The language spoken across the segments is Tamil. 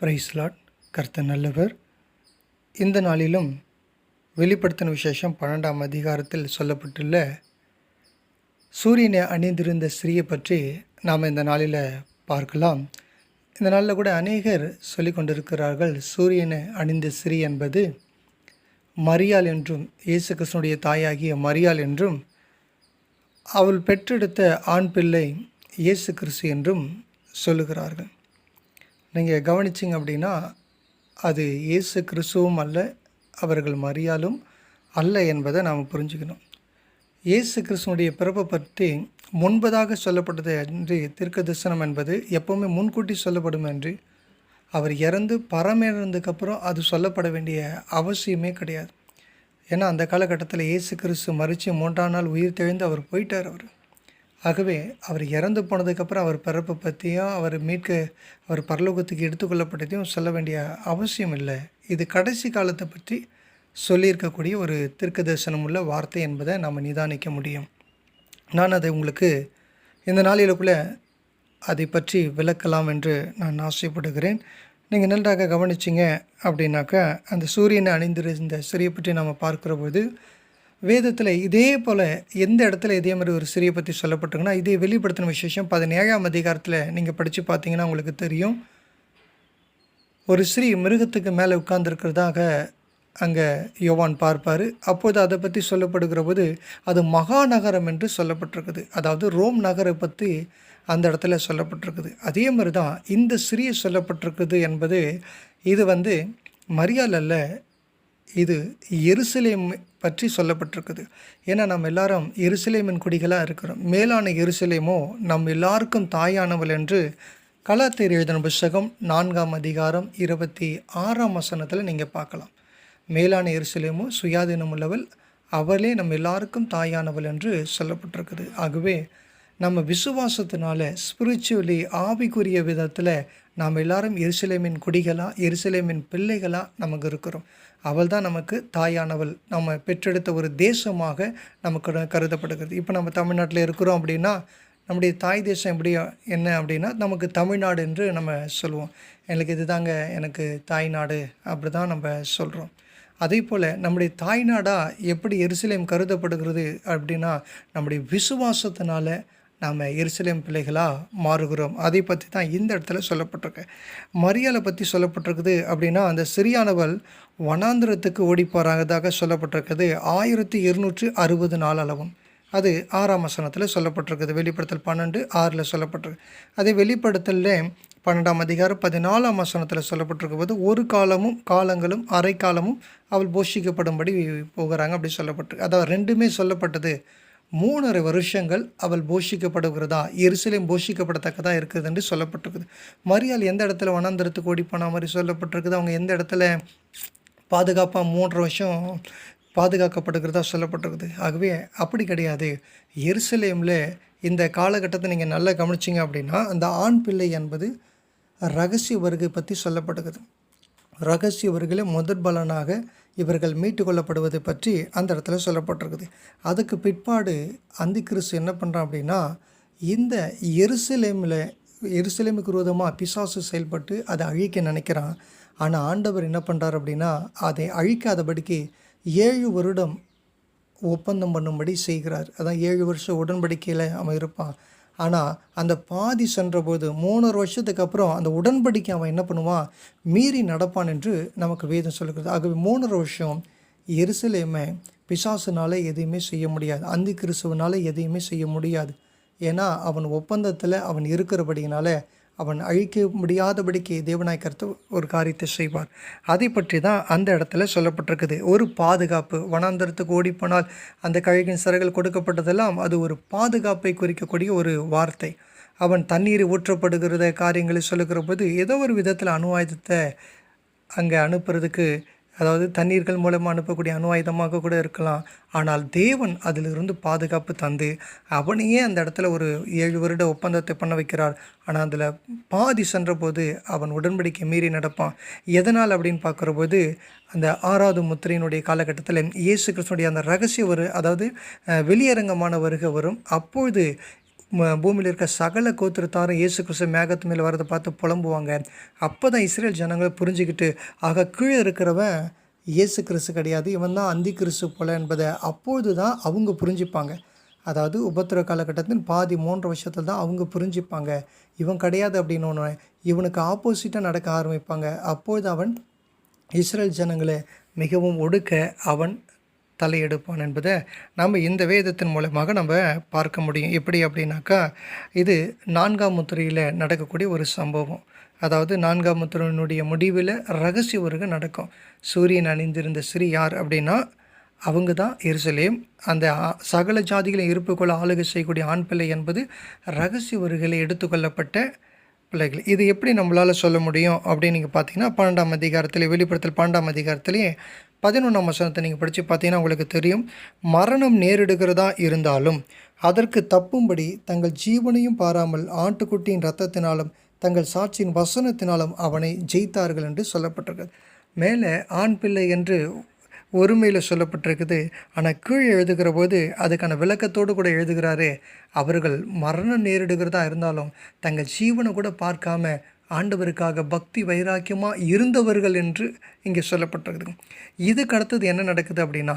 பிரைஸ்லாட் கர்த்த நல்லவர். இந்த நாளிலும் வெளிப்படுத்தின விசேஷம் பன்னெண்டாம் அதிகாரத்தில் சொல்லப்பட்டுள்ள சூரியனை அணிந்திருந்த ஸ்ரீயை பற்றி நாம் இந்த நாளில் பார்க்கலாம். இந்த நாளில் கூட அநேகர் சொல்லி கொண்டிருக்கிறார்கள் சூரியனை அணிந்த ஸ்ரீ என்பது மரியாள் என்றும் இயேசு கிருஷ்ணனுடைய தாயாகிய மரியாள் என்றும் அவள் பெற்றெடுத்த ஆண் பிள்ளை இயேசு கிறிஸ்து என்றும் சொல்லுகிறார்கள். நீங்கள் கவனிச்சிங்க அப்படின்னா அது இயேசு கிறிஸ்துவும் அல்ல அவர்கள் மரியாலும் அல்ல என்பதை நாம் புரிஞ்சுக்கணும். இயேசு கிறிஸ்துவனுடைய பிறப்பை பற்றி முன்பதாக சொல்லப்பட்டது அன்றி தீர்க்க தரிசனம் என்பது எப்போவுமே முன்கூட்டி சொல்லப்படும் என்று அவர் இறந்து பரமேறதுக்கப்புறம் அது சொல்லப்பட வேண்டிய அவசியமே கிடையாது. ஏன்னா அந்த காலகட்டத்தில் இயேசு கிறிஸ்து மறித்து மூன்றாம் நாள் உயிர் தெழுந்து அவர் போயிட்டார் அவர். ஆகவே அவர் இறந்து போனதுக்கப்புறம் அவர் பிறப்பை பற்றியும் அவர் மீட்க அவர் பரலோகத்துக்கு எடுத்துக்கொள்ளப்பட்டதையும் சொல்ல வேண்டிய அவசியம் இல்லை. இது கடைசி காலத்தை பற்றி சொல்லியிருக்கக்கூடிய ஒரு தீர்க்க தரிசனம் உள்ள வார்த்தை என்பதை நாம் நிதானிக்க முடியும். நான் அதை உங்களுக்கு இந்த நாளிலுக்குள்ளே அதை பற்றி விளக்கலாம் என்று நான் ஆசைப்படுகிறேன். நீங்கள் நன்றாக கவனிச்சிங்க அப்படின்னாக்கா அந்த சூரியனை அணிந்திருந்த சிறையை பற்றி நாம் பார்க்குற போது வேதத்தில் இதே போல் எந்த இடத்துல இதே மாதிரி ஒரு சிறியை பற்றி சொல்லப்பட்டிருக்குன்னா இதே வெளிப்படுத்தின விசேஷம் பதினேழாம் அதிகாரத்தில் நீங்கள் படித்து பார்த்தீங்கன்னா உங்களுக்கு தெரியும். ஒரு ஸ்ரீ மிருகத்துக்கு மேலே உட்கார்ந்துருக்கிறதாக அங்கே யோவான் பார்ப்பார். அப்போது அதை பற்றி சொல்லப்படுகிற போது அது மகாநகரம் என்று சொல்லப்பட்டிருக்குது. அதாவது ரோம் நகரை பற்றி அந்த இடத்துல சொல்லப்பட்டிருக்குது. அதே மாதிரி தான் இந்த சிறிய சொல்லப்பட்டிருக்குது என்பது இது வந்து மரியாள் அல்ல இது எருசலேம் பற்றி சொல்லப்பட்டிருக்குது. ஏன்னா நாம் எல்லாரும் எருசலேமின் குடிகளாக இருக்கிறோம். மேலான எருசலேமோ நம் எல்லாருக்கும் தாயானவள் என்று கலாத்தேர் எழுதின புஸ்தகம் நான்காம் அதிகாரம் இருபத்தி ஆறாம் வசனத்தில் நீங்கள் பார்க்கலாம். மேலான எருசலேமோ சுயாதீனம் உள்ளவள் அவளே நம் எல்லாருக்கும் தாயானவள் என்று சொல்லப்பட்டிருக்குது. ஆகவே நம்ம விசுவாசத்தினால ஸ்பிரிச்சுவலி ஆவிக்குரிய விதத்தில் நாம் எல்லாரும் எருசலேமின் குடிகளாக எருசலேமின் பிள்ளைகளாக நமக்கு இருக்கிறோம். அவள் தான் நமக்கு தாயானவள். நம்ம பெற்றெடுத்த ஒரு தேசமாக நமக்கு கருதப்படுகிறது. இப்போ நம்ம தமிழ்நாட்டில் இருக்கிறோம் அப்படின்னா நம்முடைய தாய் தேசம் எப்படி என்ன அப்படின்னா நமக்கு தமிழ்நாடு என்று நம்ம சொல்லுவோம். எனக்கு இது தாங்க எனக்கு தாய்நாடு அப்படி தான் நம்ம சொல்கிறோம் அதே போல் நம்முடைய தாய்நாடாக எப்படி எருசலேம் கருதப்படுகிறது அப்படின்னா நம்முடைய விசுவாசத்தினால நாம் எருசலேம் பிள்ளைகளாக மாறுகிறோம். அதை பற்றி தான் இந்த இடத்துல சொல்லப்பட்டிருக்கு. மரியாதை பற்றி சொல்லப்பட்டிருக்குது அப்படின்னா அந்த சிறியானவள் வனாந்திரத்துக்கு ஓடி போகிறாங்கதாக சொல்லப்பட்டிருக்குது. ஆயிரத்தி இருநூற்றி அறுபது நாள் அளவும். அது ஆறாம் வசனத்தில் சொல்லப்பட்டிருக்குது. வெளிப்படுத்தல் பன்னெண்டு ஆறில் சொல்லப்பட்டிருக்கு. அதே வெளிப்படுத்தலில் பன்னெண்டாம் அதிகாரம் பதினாலாம் வசனத்தில் சொல்லப்பட்டிருக்க போது ஒரு காலமும் காலங்களும் அரை காலமும் அவள் போஷிக்கப்படும்படி போகிறாங்க அப்படி சொல்லப்பட்டிருக்கு. அதாவது ரெண்டுமே சொல்லப்பட்டது. மூணரை வருஷங்கள் அவள் போஷிக்கப்படுகிறதா எருசலேம் போஷிக்கப்படத்தக்கதாக இருக்குது என்று சொல்லப்பட்டிருக்குது. மரியாள் எந்த இடத்துல வனாந்திரத்துக்கு ஓடி போன மாதிரி சொல்லப்பட்டிருக்குது? அவங்க எந்த இடத்துல பாதுகாப்பாக மூன்று வருஷம் பாதுகாக்கப்படுகிறதா சொல்லப்பட்டிருக்குது? ஆகவே அப்படி கிடையாது. எருசலேமில் இந்த காலகட்டத்தை நீங்கள் நல்லா கவனிச்சிங்க அப்படின்னா அந்த ஆண் பிள்ளை என்பது ரகசிய வருகை பற்றி சொல்லப்படுகிறது ரகசிய வருகையில் முதற் பலனாக இவர்கள் மீட்டு கொள்ளப்படுவது பற்றி அந்த இடத்துல சொல்லப்பட்டிருக்குது. அதுக்கு பிற்பாடு அந்தி கிறிஸ்து என்ன பண்ணுறான் அப்படின்னா இந்த எருசலேமில் எருசலேமுக்கு விரோதமாக பிசாசு செயல்பட்டு அதை அழிக்க நினைக்கிறான். ஆனால் ஆண்டவர் என்ன பண்ணுறார் அப்படின்னா அதை அழிக்காதபடிக்கு ஏழு வருடம் ஒப்பந்தம் பண்ணும்படி செய்கிறார். அதான் ஏழு வருஷம் உடன்படிக்கையில் அவன் இருப்பான். ஆனால் அந்த பாதி சென்றபோது மூணு வருஷத்துக்கு அப்புறம் அந்த உடன்படிக்கை அவன் என்ன பண்ணுவான்? மீறி நடப்பான் என்று நமக்கு வேதம் சொல்லுகிறது. ஆகவே மூணு வருஷம் எருசலேமை பிசாசுனால் எதையுமே செய்ய முடியாது. அந்தி கிறிஸ்துவனால் எதையுமே செய்ய முடியாது. ஏன்னா அவன் ஒப்பந்தத்தில் அவன் இருக்கிறபடினால அவன் அழிக்க முடியாதபடிக்கு தேவனாய் கருத்து ஒரு காரியத்தை செய்வார். அதை பற்றி தான் அந்த இடத்துல சொல்லப்பட்டிருக்குது. ஒரு பாதுகாப்பு. வனாந்தரத்துக்கு ஓடிப்போனால் அந்த கழுகின் சிறகுகள் கொடுக்கப்பட்டதெல்லாம் அது ஒரு பாதுகாப்பை குறிக்கக்கூடிய ஒரு வார்த்தை. அவன் தண்ணீர் ஊற்றப்படுகிறத காரியங்களை சொல்லுகிற போது ஏதோ ஒரு விதத்தில் அணு ஆயுதத்தை அங்கே அனுப்புறதுக்கு அதாவது தண்ணீர்கள் மூலமாக அனுப்பக்கூடிய அணு ஆயுதமாக கூட இருக்கலாம். ஆனால் தேவன் அதிலிருந்து பாதுகாப்பு தந்து அவனையே அந்த இடத்துல ஒரு ஏழு வருட ஒப்பந்தத்தை பண்ண வைக்கிறார். ஆனால் அதில் பாதி சென்றபோது அவன் உடன்படிக்கை மீறி நடப்பான். எதனால் அப்படின்னு பார்க்குற போது அந்த ஆறாவது முத்திரையினுடைய காலகட்டத்தில் இயேசு கிருஷ்ணனுடைய அந்த ரகசிய ஒரு அதாவது வெளியரங்கமான வருகை வரும். அப்பொழுது பூமியில் இருக்க சகல கோத்திரத்தாரும் இயேசு கிறிஸ்து மேகத்து மேலே வரதை பார்த்து புலம்புவாங்க. அப்போ தான் இஸ்ரேல் ஜனங்கள் புரிஞ்சுக்கிட்டு ஆக கீழே இருக்கிறவன் இயேசு கிறிஸ்து கிடையாது இவன் தான் அந்தி கிறிஸ்து போல என்பதை அப்பொழுது தான் அவங்க புரிஞ்சுப்பாங்க. அதாவது உபத்திர காலகட்டத்தின் பாதி மூன்று வருஷத்தில் தான் அவங்க புரிஞ்சுப்பாங்க. இவன் கிடையாது அப்படின்னு ஒன்று இவனுக்கு ஆப்போசிட்டாக நடக்க ஆரம்பிப்பாங்க. அப்பொழுது அவன் இஸ்ரேல் ஜனங்களை மிகவும் ஒடுக்க அவன் தலையெடுப்பான் என்பதை நம்ம இந்த வேதத்தின் மூலமாக நம்ம பார்க்க முடியும். எப்படி அப்படின்னாக்கா இது நான்காம் முத்திரையில் நடக்கக்கூடிய ஒரு சம்பவம். அதாவது நான்காம் முத்திரையினுடைய முடிவில் ரகசிய உருக நடக்கும். சூரியன் அணிந்திருந்த ஸ்ரீ யார் அப்படின்னா அவங்க தான் எருசலேம். அந்த சகல ஜாதிகளை இருப்புக்குள்ள ஆளுகை செய்யக்கூடிய ஆண் பிள்ளை என்பது ரகசிய வருகையில் எடுத்துக்கொள்ளப்பட்ட பிள்ளைகள். இது எப்படி நம்மளால் சொல்ல முடியும்? அப்படின்னு நீங்கள் பார்த்தீங்கன்னா பன்னெண்டாம் அதிகாரத்தில் வெளிப்படுத்தல் பன்னெண்டாம் அதிகாரத்திலேயே பதினொன்றாம் வசனத்தை நீங்கள் படித்து பார்த்தீங்கன்னா உங்களுக்கு தெரியும். மரணம் நேரிடுகிறதா இருந்தாலும் அதற்கு தப்பும்படி தங்கள் ஜீவனையும் பாராமல் ஆட்டுக்குட்டியின் ரத்தத்தினாலும் தங்கள் சாட்சியின் வசனத்தினாலும் அவனை ஜெயித்தார்கள் என்று சொல்லப்பட்டிருக்கிறது. மேலே ஆண் பிள்ளை என்று ஒருமையில் சொல்லப்பட்டிருக்குது. ஆனால் கீழே எழுதுகிற போது அதுக்கான விளக்கத்தோடு கூட எழுதுகிறாரு அவர்கள் மரணம் நேரிடுகிறதா இருந்தாலும் தங்கள் ஜீவனை கூட பார்க்காம ஆண்டவருக்காக பக்தி வைராக்கியமாக இருந்தவர்கள் என்று இங்கே சொல்லப்பட்டிருக்குது. இதுக்கு அடுத்தது என்ன நடக்குது அப்படின்னா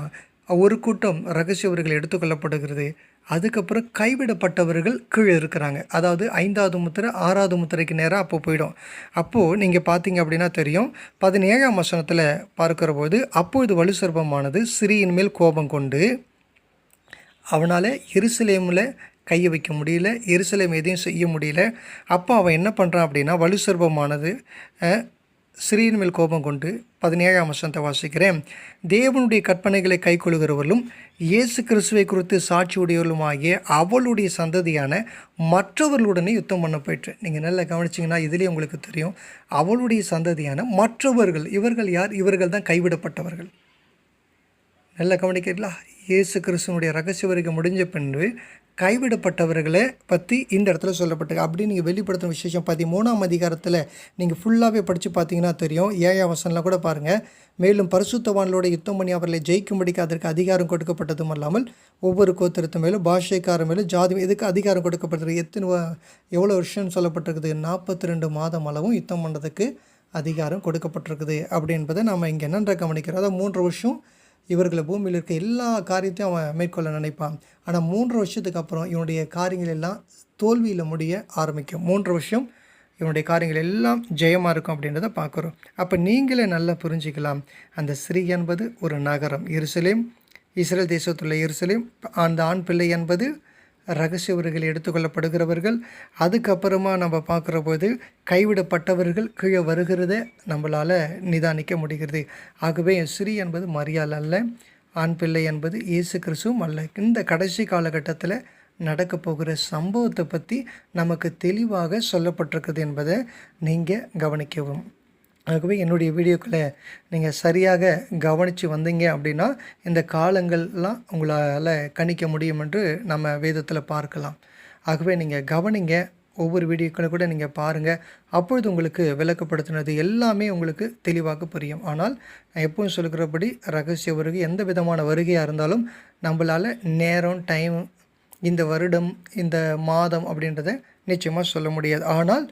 ஒரு கூட்டம் ரகசியவர்கள் எடுத்துக்கொள்ளப்படுகிறது. அதுக்கப்புறம் கைவிடப்பட்டவர்கள் கீழே இருக்கிறாங்க. அதாவது ஐந்தாவது முத்திரை ஆறாவது முத்திரைக்கு நேராக அப்போ போயிடும். அப்போது நீங்கள் பார்த்தீங்க அப்படின்னா தெரியும் பதினேழாம் வசனத்தில் பார்க்குற போது அப்பொழுது வலுசர்பமானது சிறியின் மேல் கோபம் கொண்டு அவனால் எருசலேமில் கையை வைக்க முடியல எருசலேம் எதையும் செய்ய முடியல. அப்போ அவன் என்ன பண்ணுறான் அப்படின்னா வலுசர்பமானது அஹ், சிறியின் மேல் கோபம் கொண்டு பதினேழாம் வசனத்தை வாசிக்கிறேன். தேவனுடைய கற்பனைகளை கைக்கொள்கிறவர்களும் இயேசு கிறிஸ்துவை குறித்து சாட்சி உடையவர்களுமாகிய அவளுடைய சந்ததியான மற்றவர்களுடனே யுத்தம் பண்ண போயிட்டு நீங்கள் நல்லா கவனிச்சிங்கன்னா இதுலேயே உங்களுக்கு தெரியும். அவளுடைய சந்ததியான மற்றவர்கள் இவர்கள் யார்? இவர்கள் தான் கைவிடப்பட்டவர்கள். நல்லா கவனிக்கிறீங்களா? இயேசு கிறிஸ்துவனுடைய ரகசிய வரைக்கும் முடிஞ்ச பின்பு கைவிடப்பட்டவர்களை பற்றி இந்த இடத்துல சொல்லப்பட்டிருக்கு. அப்படி நீங்கள் வெளிப்படுத்தும் விசேஷம் பதிமூணாம் அதிகாரத்தில் நீங்கள் ஃபுல்லாகவே படித்து பார்த்தீங்கன்னா தெரியும். ஏழாம் வசனம்லாம் கூட பாருங்கள் மேலும் பரிசுத்தவான்களோட யுத்தம் பண்ணி அவர்களை ஜெயிக்கும்படிக்கு அதற்கு அதிகாரம் கொடுக்கப்பட்டதும் அல்லாமல் ஒவ்வொரு கோத்திரத்து மேலும் பாஷைக்கார மேலும் ஜாதி இதுக்கு அதிகாரம் கொடுக்கப்பட்டிருக்கு? எத்தனை எவ்வளோ வருஷம்னு சொல்லப்பட்டிருக்குது? நாற்பத்தி ரெண்டு மாதம் அளவும் யுத்தம் பண்ணுறதுக்கு அதிகாரம் கொடுக்கப்பட்டிருக்குது. அப்படி என்பதை நம்ம இங்கே என்னென்ற கவனிக்கிறோம். அதாவது மூன்று வருஷம் இவர்களை பூமியில் இருக்க எல்லா காரியத்தையும் அவன் மேற்கொள்ள நினைப்பான். ஆனால் மூன்று வருஷத்துக்கு அப்புறம் இவனுடைய காரியங்கள் எல்லாம் தோல்வியில் முடிய ஆரம்பிக்கும். மூன்று வருஷம் இவனுடைய காரியங்கள் எல்லாம் ஜெயமாக இருக்கும் அப்படின்றத பார்க்குறோம். அப்போ நீங்களே நல்லா புரிஞ்சுக்கலாம். அந்த ஸ்ரீ என்பது ஒரு நகரம். எருசலேம் இஸ்ரேல் தேசத்துள்ள எருசலேம் அந்த ஆண் பிள்ளை என்பது ரகசிய உரைகள் எடுத்துக்கொள்ளப்படுகிறவர்கள். அதுக்கப்புறமா நம்ம பார்க்குற போது கைவிடப்பட்டவர்கள் கீழே வருகிறத நம்மளால் நிதானிக்க முடிகிறது. ஆகவே ஸ்ரீ என்பது மரியாள் அல்ல ஆண் பிள்ளை என்பது இயேசு கிறிஸ்துவும் அல்ல. இந்த கடைசி காலகட்டத்தில் நடக்க போகிற சம்பவத்தை பற்றி நமக்கு தெளிவாக சொல்லப்பட்டிருக்குது என்பதை நீங்கள் கவனிக்கவும். ஆகவே என்னுடைய வீடியோக்களை நீங்கள் சரியாக கவனித்து வந்தீங்க அப்படின்னா இந்த காலங்கள்லாம் உங்களால் கணிக்க முடியும் என்று நம்ம வேதத்தில் பார்க்கலாம். ஆகவே நீங்கள் கவனிங்க ஒவ்வொரு வீடியோக்களை கூட நீங்கள் பாருங்கள் அப்பொழுது உங்களுக்கு விளக்கப்படுத்தினது எல்லாமே உங்களுக்கு தெளிவாக புரியும். ஆனால் நான் எப்பவும் சொல்கிறபடி ரகசிய வருகை எந்த விதமான வருகையாக இருந்தாலும் நம்மளால் நேரம் டைம் இந்த வருடம் இந்த மாதம் அப்படின்றத நிச்சயமாக சொல்ல முடியாது. ஆனால்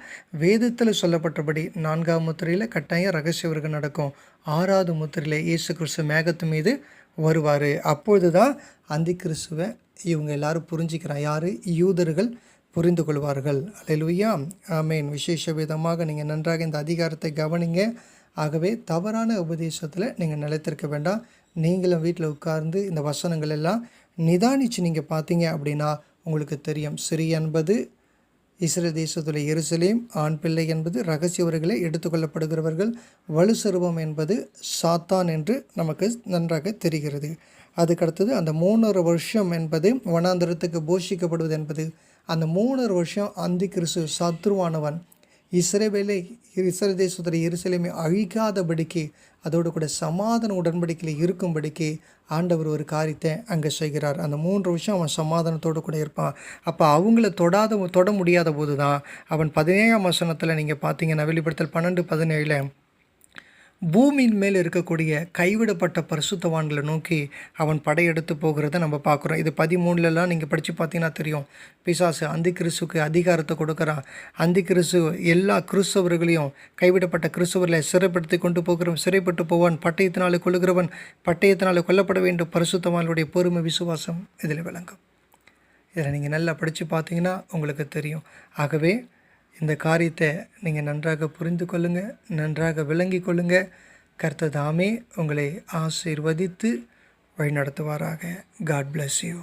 வேதத்தில் சொல்லப்பட்டபடி நான்காம் முத்திரையில் கட்டாயம் ரகசிய வருகை நடக்கும். ஆறாவது முத்திரையில் இயேசு கிறிஸ்து மேகத்து மீது வருவார். அப்பொழுது தான் அந்தி கிறிஸ்துவை இவங்க எல்லாரும் புரிஞ்சுக்கிறான் யார்? யூதர்கள் புரிந்து கொள்வார்கள். அலையிலுயா மெயின் விசேஷ விதமாக நீங்கள் நன்றாக இந்த அதிகாரத்தை கவனிங்க. ஆகவே தவறான உபதேசத்தில் நீங்கள் நிலைத்திருக்க வேண்டாம். நீங்களும் வீட்டில் உட்கார்ந்து இந்த வசனங்கள் எல்லாம் நிதானித்து நீங்கள் பார்த்தீங்க அப்படின்னா உங்களுக்கு தெரியும். சிறி என்பது இஸ்ரேல் தேசத்தில் எருசலேம் ஆண் பிள்ளை என்பது ரகசியவர்களை எடுத்துக்கொள்ளப்படுகிறவர்கள் வலுசருவம் என்பது சாத்தான் என்று நமக்கு நன்றாக தெரிகிறது. அதுக்கடுத்தது அந்த மூணரை வருஷம் என்பது வனாந்திரத்துக்கு போஷிக்கப்படுவது என்பது. அந்த மூணரை வருஷம் அந்தி கிறிஸ்து சத்ருவானவன். இஸ்ரேவேலை இஸ்ர தேசத்துடைய எருசலேமை அழிக்காதபடிக்கு அதோடு கூட சமாதான உடன்படிக்கையில் இருக்கும்படிக்கு ஆண்டவர் ஒரு காரியத்தை அங்கே செய்கிறார். அந்த மூன்று வருஷம் அவன் சமாதானத்தோடு கூட இருப்பான். அப்போ அவங்கள தொடாத தொட முடியாத போது தான் அவன் பதினேழாம் வசனத்தில் நீங்கள் பார்த்தீங்கன்னா வெளிப்படுத்தல் பன்னெண்டு பதினேழில் பூமியின் மேல் இருக்கக்கூடிய கைவிடப்பட்ட பரிசுத்தவான்களை நோக்கி அவன் படையெடுத்து போகிறத நம்ம பார்க்குறோம். இது பதிமூணுலலாம் நீங்கள் படித்து பார்த்தீங்கன்னா தெரியும். பிசாசு அந்தி கிறிஸ்துக்கு அதிகாரத்தை கொடுக்குறான் அந்தி கிறிஸ்து எல்லா கிறிஸ்தவர்களையும் கைவிடப்பட்ட கிறிஸ்தவர்களை சிறைப்படுத்தி கொண்டு போகிறவன் சிறைப்பட்டு போவான். பட்டயத்தினாலே கொள்ளுகிறவன் பட்டயத்தினாலே கொல்லப்பட வேண்டும். பரிசுத்தவான்களுடைய பொறுமை விசுவாசம் இதில் விளங்கும். இதில் நீங்கள் நல்லா படித்து பார்த்தீங்கன்னா உங்களுக்கு தெரியும். ஆகவே இந்த காரியத்தை நீங்கள் நன்றாக புரிந்து கொள்ளுங்கள் நன்றாக விளங்கி கொள்ளுங்கள் கர்த்ததாமே உங்களை ஆசீர்வதித்து வழிநடத்துவாராக. God bless you